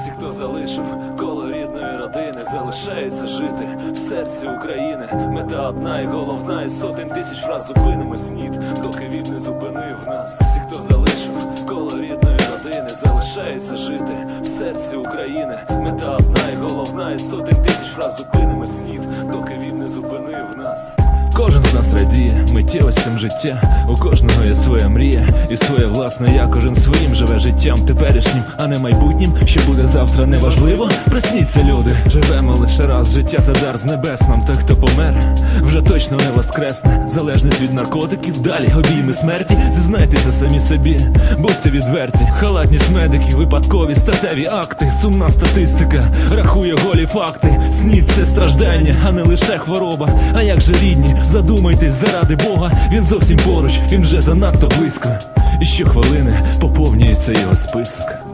Всі хто залишив коло рідної родини, залишається жити в серці України. Мета одна і головна, і сотень тисяч фраз зупинимо снід, доки він не зупинив нас. всі хто залишив коло рідної родини, залишається жити в серці України. Мета одна і головна, і сотень тисяч фраз зупинимо снід, доки він не зупинив нас. Кожен з нас радіє миттєвостям життя. У кожного є своя мрія і своє власне я. Кожен своїм живе життям теперішнім, а не майбутнім. Що буде завтра, неважливо. Просніться, люди. Живемо лише раз. Життя це дар з небес нам. Той, хто помер, вже точно не воскресне. Залежність від наркотиків, далі обійми смерті. Зізнайтеся самі собі, будьте відверті. Халатність медиків, випадкові статеві акти. Сумна статистика, рахує голі факти. Снід це страждання, а не лише хвороба. А як же рідні? Задумайтесь заради Бога. Він зовсім поруч, він вже занадто близько. І щохвилини поповнюється його список.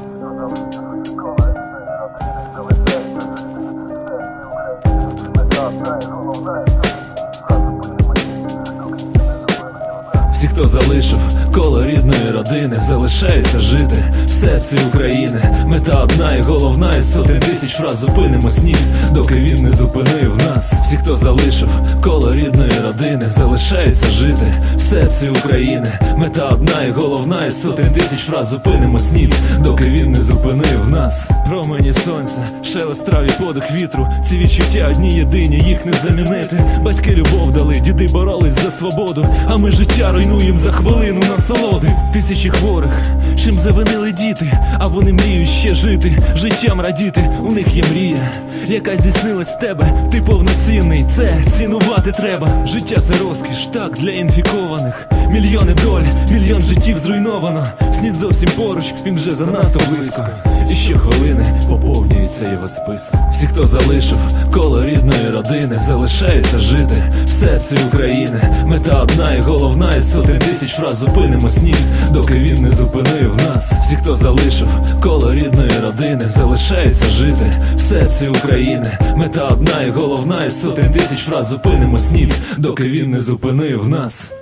Всі, хто залишив коло рідної родини, залишається жити в серці України. Мета одна і головна, і сотень тисяч фраз зупинимо снід, доки він не зупинив нас. Всі, хто залишив коло рідної родини, залишається жити в серці України. Мета одна і головна, і сотень тисяч фраз зупинимо снід, доки він не зупинив нас. Промені сонця, шелест трав подих вітру. Ці відчуття одні єдині, їх не замінити. Батьки любов дали, діди боролись за свободу, а ми життя руйнуємо за хвилину насолоди. Тисячі хворих, чим завинили діти, а вони мріють ще жити, життям радіти. У них є мрія, яка здійснилась в тебе. Ти повноцінний, це цінувати треба. Життя це розкіш, так для інфікованих. Мільйони доль, мільйон життів зруйновано. Снід зовсім поруч, він вже занадто близько. І щохвилини поповнюється його список. Всі, хто залишив коло рідної родини, залишається жити в серці України. Мета одна і головна, і сотень тисяч фраз зупинимо сніг, доки він не зупинив нас. Всі, хто залишив коло рідної родини, залишається жити в серці України. Мета одна і головна, і сотень тисяч фраз зупинимо сніг, доки він не зупинив нас.